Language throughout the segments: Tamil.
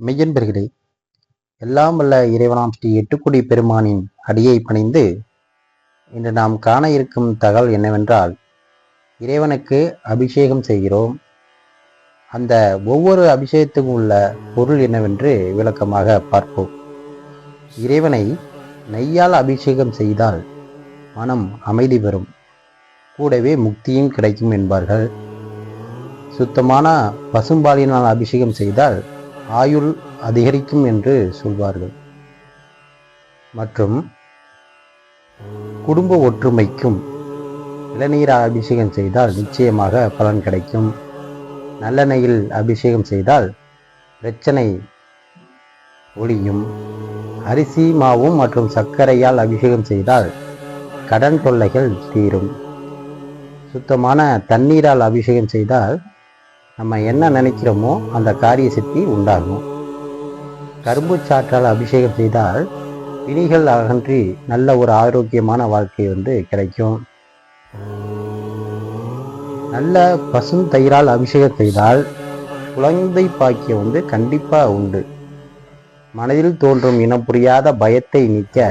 மெய்யன்பர்களே எல்லாம் வல்ல இறைவனாம் ஸ்ரீ எட்டுக்குடி பெருமானின் அடியை பணிந்து இன்று நாம் காண இருக்கும் தகவல் என்னவென்றால் இறைவனுக்கு அபிஷேகம் செய்கிறோம். அந்த ஒவ்வொரு அபிஷேகத்துக்கும் உள்ள பொருள் என்னவென்று விளக்கமாக பார்ப்போம். இறைவனை நெய்யால் அபிஷேகம் செய்தால் மனம் அமைதி பெறும். கூடவே முக்தியும் கிடைக்கும் என்பார்கள். சுத்தமான பசும்பாலினால் அபிஷேகம் செய்தால் ஆயுள் அதிகரிக்கும் என்று சொல்வார்கள். மற்றும் குடும்ப ஒற்றுமைக்கும் இளநீர் அபிஷேகம் செய்தால் நிச்சயமாக பலன் கிடைக்கும். நல்லெண்ணெயில் அபிஷேகம் செய்தால் பிரச்சனை ஒளியும் அரிசி மாவும் மற்றும் சர்க்கரையால் அபிஷேகம் செய்தால் கடன் தொல்லைகள் தீரும். சுத்தமான தண்ணீரால் அபிஷேகம் செய்தால் நம்ம என்ன நினைக்கிறோமோ அந்த காரிய சித்தி உண்டாகும். கரும்பு சாற்றால் அபிஷேகம் செய்தால் பிணிகள் அகன்றி நல்ல ஒரு ஆரோக்கியமான வாழ்க்கை வந்து கிடைக்கும். நல்ல பசும் தயிரால் அபிஷேகம் செய்தால் குழந்தை பாக்கியம் வந்து கண்டிப்பாக உண்டு. மனதில் தோன்றும் இனம் புரியாத பயத்தை நீக்க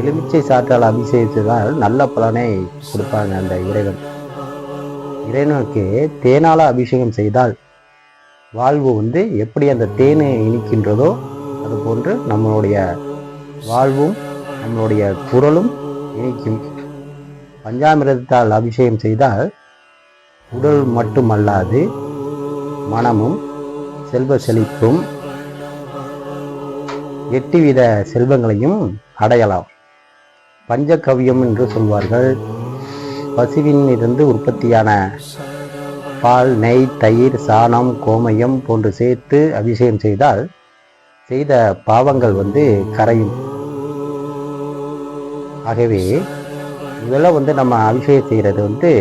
எலுமிச்சை சாற்றால் அபிஷேகித்ததால் நல்ல பலனை கொடுப்பாங்க அந்த இறைவன். இறைவனுக்கு தேனால அபிஷேகம் செய்தால் வாழ்வு வந்து எப்படி அந்த தேனை இனிக்கின்றதோ அது போன்று நம்மளுடைய வாழ்வும் நம்மளுடைய குரலும் இனிக்கும். பஞ்சாமிரதத்தால் அபிஷேகம் செய்தால் உடல் மட்டுமல்லாது மனமும் செல்வ செழிப்பும் எட்டு வித செல்வங்களையும் அடையலாம். பஞ்சகவியம் என்று சொல்வார்கள். பசுவின் இருந்து உற்பத்தியான பால் நெய் தயிர் சாணம் கோமயம் போன்று சேர்த்து அபிஷேகம் செய்தால் செய்த பாவங்கள் வந்து கரையும். ஆகவே இதெல்லாம் வந்து நம்ம அபிஷேகம் செய்கிறது வந்து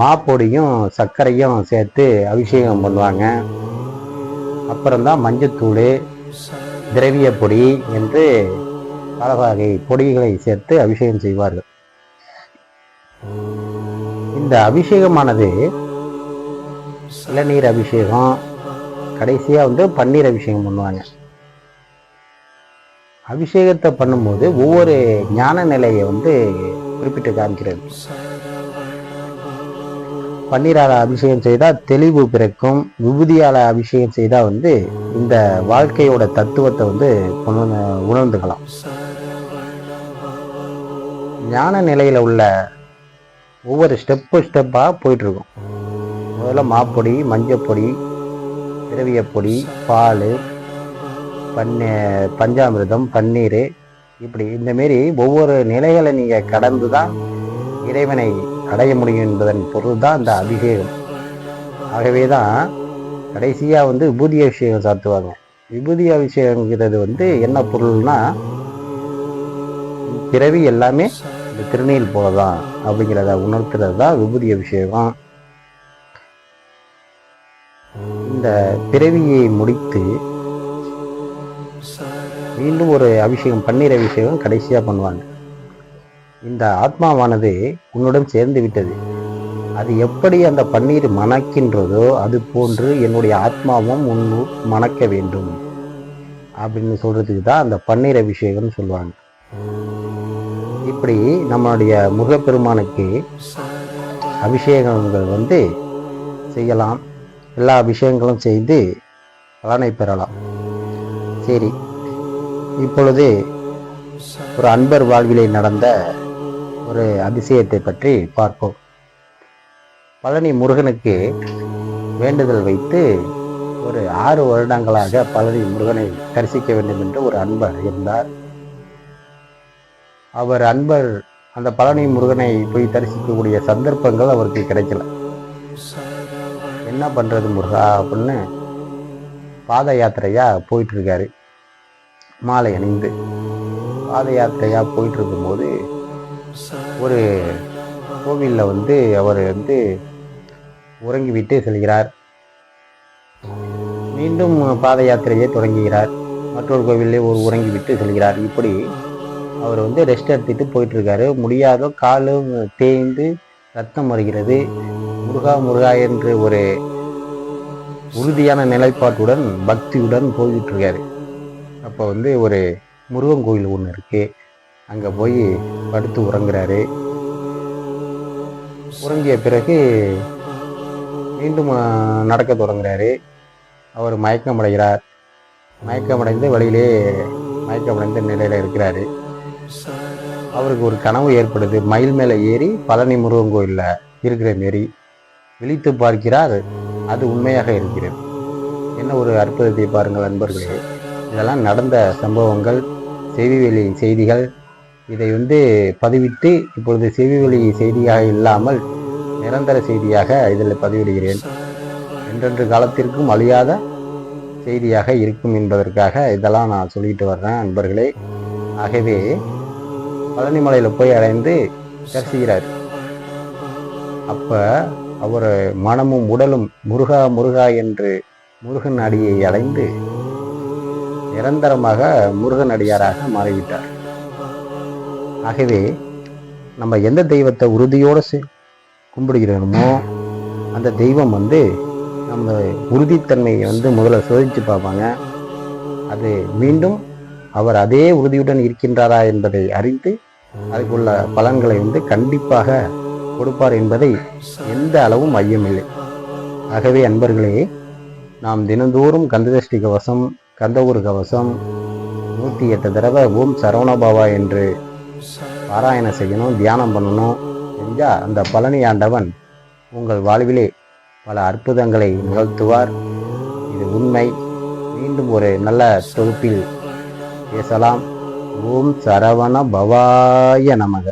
மாப்பொடியும் சர்க்கரையும் சேர்த்து அபிஷேகம் பண்ணுவாங்க. அப்புறம்தான் மஞ்சத்தூள் திரவிய பொடி என்று பல வகை பொடிகளை சேர்த்து அபிஷேகம் செய்வார்கள். இந்த அபிஷேகமானது இளநீர் அபிஷேகம் கடைசியாக வந்து பன்னீர் அபிஷேகம் பண்ணுவாங்க. அபிஷேகத்தை பண்ணும்போது ஒவ்வொரு ஞான நிலையை வந்து குறிப்பிட்டு காமிக்கிறது. பன்னீரால அபிஷேகம் செய்தால் தெளிவு பிறக்கும் விபூதியால் அபிஷேகம் செய்தால் வந்து இந்த வாழ்க்கையோட தத்துவத்தை வந்து உணர்ந்து உணர்ந்துக்கலாம். ஞான நிலையில் உள்ள ஒவ்வொரு ஸ்டெப்பு ஸ்டெப்பாக போயிட்டுருக்கும். முதல்ல மாப்பொடி மஞ்சப்பொடி திரவியப்பொடி பால் பண்ணி பஞ்சாமிர்தம் பன்னீர் இப்படி இந்தமாரி ஒவ்வொரு நிலைகளை நீங்கள் கடந்து தான் இறைவனை அடைய முடியும் என்பதன் பொருள் தான் இந்த அபிஷேகம். ஆகவே தான் கடைசியாக வந்து விபூதி அபிஷேகம் சாத்துவாங்க. விபூதி அபிஷேகங்கிறது வந்து என்ன பொருள்னா பிறவி எல்லாமே இந்த திருநீல் போல தான் அப்படிங்கிறத உணர்த்துறது தான் விபூதி அபிஷேகம். இந்த பிறவியை முடித்து மீண்டும் ஒரு அபிஷேகம் பன்னீர் அபிஷேகம் கடைசியாக பண்ணுவாங்க. இந்த ஆத்மாவானது உன்னுடன் சேர்ந்து விட்டது. அது எப்படி அந்த பன்னீர் மணக்கின்றதோ அது போன்று என்னுடைய ஆத்மாவும் உன் மணக்க வேண்டும் அப்படின்னு சொல்றதுக்கு தான் அந்த பன்னீர் அபிஷேகம்னு சொல்லுவாங்க. இப்படி நம்மளுடைய முருகப்பெருமானுக்கு அபிஷேகங்கள் வந்து செய்யலாம். எல்லா அபிஷேகங்களும் செய்து பலனை பெறலாம். சரி. இப்பொழுது ஒரு அன்பர் வாழ்விலே நடந்த ஒரு அதிசயத்தை பற்றி பார்ப்போம். பழனி முருகனுக்கு வேண்டுதல் வைத்து ஒரு ஆறு வருடங்களாக பழனி முருகனை தரிசிக்க வேண்டும் என்று ஒரு அன்பர் இருந்தார். அவர் அன்பர் அந்த பழனி முருகனை போய் தரிசிக்கக்கூடிய சந்தர்ப்பங்கள் அவருக்கு கிடைக்கல. என்ன பண்ணுறது முருகா அப்படின்னு பாத யாத்திரையாக போயிட்டுருக்காரு. மாலை அணிந்து பாத யாத்திரையாக போயிட்டுருக்கும்போது ஒரு கோவிலில் வந்து அவர் வந்து உறங்கிவிட்டு செல்கிறார். மீண்டும் பாத யாத்திரையை தொடங்குகிறார். மற்றொரு கோவிலே ஒரு உறங்கிவிட்டு செல்கிறார். இப்படி அவர் வந்து ரெஸ்ட் எடுத்துட்டு போயிட்டு இருக்காரு முடியாத காலும் தேய்ந்து ரத்தம் வருகிறது. முருகா முருகா என்று ஒரு உறுதியான நிலைப்பாட்டுடன் பக்தியுடன் போய்கிட்டு இருக்காரு அப்போ வந்து ஒரு முருகன் கோயில் ஒன்று இருக்கு. அங்கே போய் படுத்து உறங்குறாரு. உறங்கிய பிறகு மீண்டும் நடக்க தொடங்குறாரு. அவர் மயக்கமடைகிறார். மயக்கமடைந்து வழியிலே மயக்கமடைந்த நிலையில் இருக்கிறாரு. அவருக்கு ஒரு கனவு ஏற்படுது. மயில் மேலே ஏறி பழனி முருகன் கோயிலில் இருக்கிற மாரி விழித்து பார்க்கிறார். அது உண்மையாக இருக்கிறது. என்ன ஒரு அற்புதத்தை பாருங்கள் நண்பர்களே இதெல்லாம் நடந்த சம்பவங்கள் செவிவெளி செய்திகள். இதை வந்து பதிவிட்டு இப்பொழுது செவிவெளி செய்தியாக இல்லாமல் நிரந்தர செய்தியாக இதில் பதிவிடுகிறேன். என்றென்று காலத்திற்கும் அழியாத செய்தியாக இருக்கும் என்பதற்காக இதெல்லாம் நான் சொல்லிட்டு வர்றேன் நண்பர்களே ஆகவே பழனிமலையில் போய் அடைந்து தரிசிக்கிறார் அப்போ அவர் மனமும் உடலும் முருகா முருகா என்று முருகன் அடியை அடைந்து நிரந்தரமாக முருகன் அடியாராக மாறிவிட்டார். ஆகவே நம்ம எந்த தெய்வத்தை உறுதியோடு செ- கும்பிடுகிறோமோ அந்த தெய்வம் வந்து நம்ம உறுதித்தன்மையை வந்து முதல்ல சோதித்து பார்ப்பாங்க. அது மீண்டும் அவர் அதே உறுதியுடன் இருக்கின்றாரா என்பதை அறிந்து அதுக்குள்ள பலன்களை வந்து கண்டிப்பாக கொடுப்பார் என்பதை எந்த அளவும் ஐயமில்லை. ஆகவே அன்பர்களே நாம் தினந்தோறும் கந்ததஷ்டி கவசம் கந்தகுரு கவசம் நூற்றி எட்டு தடவை ஓம் சரவணபாவா என்று பாராயணம் செய்யணும் தியானம் பண்ணணும் செஞ்சால் அந்த பழனி ஆண்டவன் உங்கள் வாழ்விலே பல அற்புதங்களை நிகழ்த்துவார். இது உண்மை. மீண்டும் ஒரு நல்ல தொகுப்பில் பேசலாம். ஓம் சரவண பவாய நமக.